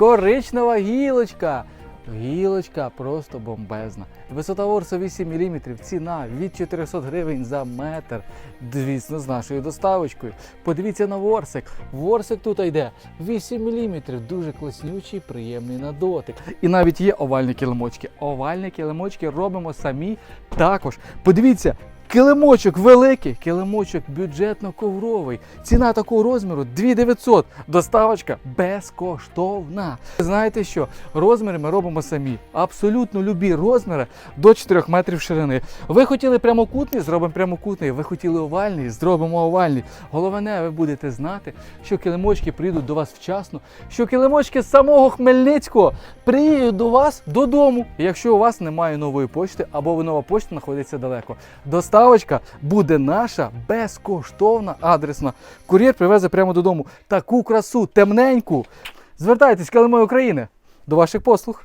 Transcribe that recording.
Коричнева гілочка. Гілочка просто бомбезна. Висота ворсу 8 мм, ціна від 400 гривень за метр. Звісно, з нашою доставочкою. Подивіться на ворсик. Ворсик тут йде 8 мм, дуже класнючий, приємний на дотик. І навіть є овальні килимочки. Овальні килимочки робимо самі також. Подивіться, Килимочок великий, килимочок бюджетно-ковровий. Ціна такого розміру 2900. Доставочка безкоштовна. Знаєте що? Розміри ми робимо самі. Абсолютно любі розміри до 4 метрів ширини. Ви хотіли прямокутний, зробимо прямокутний. Ви хотіли овальний, зробимо овальний. Головне, ви будете знати, що килимочки прийдуть до вас вчасно, що килимочки з самого Хмельницького приїдуть до вас додому, якщо у вас немає нової почти або ви нова почта знаходиться далеко. Доставочка буде наша безкоштовна адресна. Кур'єр привезе прямо додому таку красу, темненьку. Звертайтесь, Килимої України, до ваших послуг.